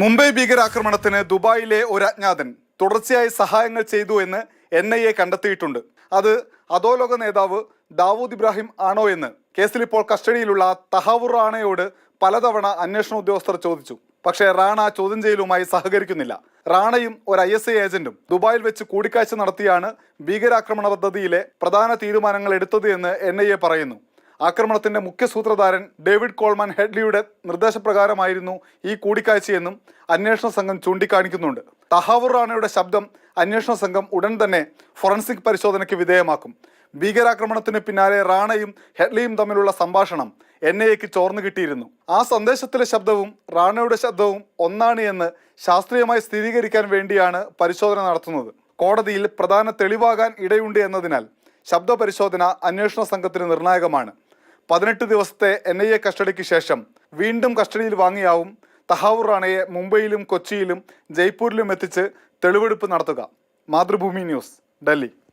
മുംബൈ ഭീകരാക്രമണത്തിന് ദുബായിലെ ഒരു അജ്ഞാതൻ തുടർച്ചയായി സഹായങ്ങൾ ചെയ്തു എന്ന് എൻ ഐ എ കണ്ടെത്തിയിട്ടുണ്ട്. അത് അധോലോക നേതാവ് ദാവൂദ് ഇബ്രാഹിം ആണോ എന്ന് കേസിൽ ഇപ്പോൾ കസ്റ്റഡിയിലുള്ള തഹാവുർ റാണയോട് പലതവണ അന്വേഷണ ഉദ്യോഗസ്ഥർ ചോദിച്ചു. പക്ഷേ റാണ ചോദ്യം ചെയ്യലുമായി സഹകരിക്കുന്നില്ല. റാണയും ഒരു ഐ എസ് ഐ ഏജന്റും ദുബായിൽ വെച്ച് കൂടിക്കാഴ്ച നടത്തിയാണ് ഭീകരാക്രമണ പദ്ധതിയിലെ പ്രധാന തീരുമാനങ്ങൾ എടുത്തത് എന്ന് എൻ ഐ എ പറയുന്നു. ആക്രമണത്തിന്റെ മുഖ്യ സൂത്രധാരൻ ഡേവിഡ് കോൾമാൻ ഹെഡ്ലിയുടെ നിർദ്ദേശപ്രകാരമായിരുന്നു ഈ കൂടിക്കാഴ്ചയെന്നും അന്വേഷണ സംഘം ചൂണ്ടിക്കാണിക്കുന്നുണ്ട്. തഹാവുർ റാണയുടെ ശബ്ദം അന്വേഷണ സംഘം ഉടൻ തന്നെ ഫോറൻസിക് പരിശോധനയ്ക്ക് വിധേയമാക്കും. ഭീകരാക്രമണത്തിന് പിന്നാലെ റാണയും ഹെഡ്ലിയും തമ്മിലുള്ള സംഭാഷണം എൻ ഐ എക്ക് ചോർന്നു കിട്ടിയിരുന്നു. ആ സന്ദേശത്തിലെ ശബ്ദവും റാണയുടെ ശബ്ദവും ഒന്നാണ് എന്ന് ശാസ്ത്രീയമായി സ്ഥിരീകരിക്കാൻ വേണ്ടിയാണ് പരിശോധന നടത്തുന്നത്. കോടതിയിൽ പ്രധാന തെളിവാകാൻ ഇടയുണ്ട് എന്നതിനാൽ ശബ്ദ പരിശോധന അന്വേഷണ സംഘത്തിന് നിർണായകമാണ്. പതിനെട്ട് ദിവസത്തെ എൻ ഐ എ കസ്റ്റഡിക്ക് ശേഷം വീണ്ടും കസ്റ്റഡിയിൽ വാങ്ങിയാവും തഹാവൂർ റാണയെ മുംബൈയിലും കൊച്ചിയിലും ജയ്പൂരിലും എത്തിച്ച് തെളിവെടുപ്പ് നടത്തുക. മാതൃഭൂമി ന്യൂസ് ഡൽഹി.